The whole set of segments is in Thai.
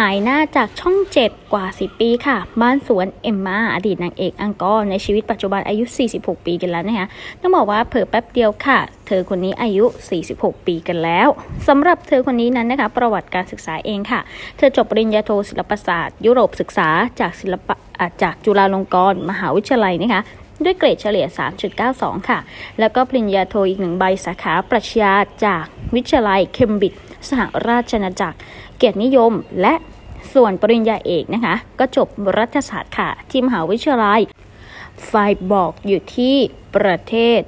หายหน้าจากช่องเจ็ดกว่า 10 ปีค่ะ บ้านสวนเอมมาอดีตนางเอกอังกอร์ในชีวิตปัจจุบันอายุ 46 ปีกันแล้วนะคะต้องบอกว่าเผลอแป๊บเดียวค่ะ เธอคนนี้อายุ 46 ปีกันแล้วสำหรับเธอคนนี้นั้นนะคะ ประวัติการศึกษาเองค่ะ เธอจบปริญญาโทศิลปศาสตร์ ยุโรปศึกษาจากศิลปะจากจุฬาลงกรณ์มหาวิทยาลัยนะคะด้วยเกรดเฉลี่ย 3.92 ค่ะ แล้วก็ปริญญาโทอีกหนึ่งใบสาขาปรัชญาจากวิทยาลัยเคมบริดจ์ สหราชอาณาจักร เกียรตินิยม และส่วนปริญญาเอกนะคะ ก็จบรัฐศาสตร์ค่ะ ที่มหาวิทยาลัยไฟบอกอยู่ที่ประเทศ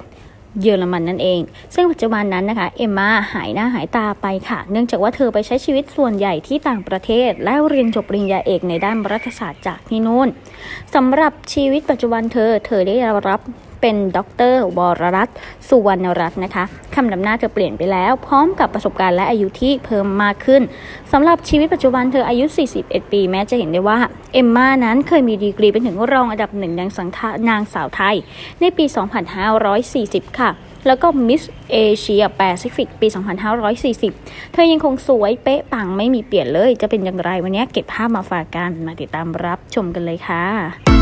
เยอรมันนั่นเอง ซึ่งปัจจุบันนั้นนะคะ เอมมาหายหน้าหายตาไปค่ะ เนื่องจากว่าเธอไปใช้ชีวิตส่วนใหญ่ที่ต่างประเทศ และเรียนจบปริญญาเอกในด้านรัฐศาสตร์จากที่นู่นสำหรับชีวิตปัจจุบันเธอ เธอได้รับ เป็นด็อกเตอร์วรรัตน์สุวรรณรัตน์นะคะคำนำหน้าเธอเปลี่ยนไปแล้ว พร้อมกับประสบการณ์และอายุที่เพิ่มมากขึ้นสำหรับชีวิตปัจจุบันเธออายุ 41 ปี แม้จะเห็นได้ว่า เอมมานั้นเคยมีดีกรีเป็นถึงรองอันดับหนึ่งนางสังานางสาวไทย ในปี 2540 ค่ะแล้วก็มิสเอเชียแปซิฟิกปี 2540 เธอยังคงสวยเป๊ะปังไม่มีเปลี่ยนเลย จะเป็นอย่างไรวันนี้เก็บภาพมาฝากกัน มาติดตามรับชมกันเลยค่ะ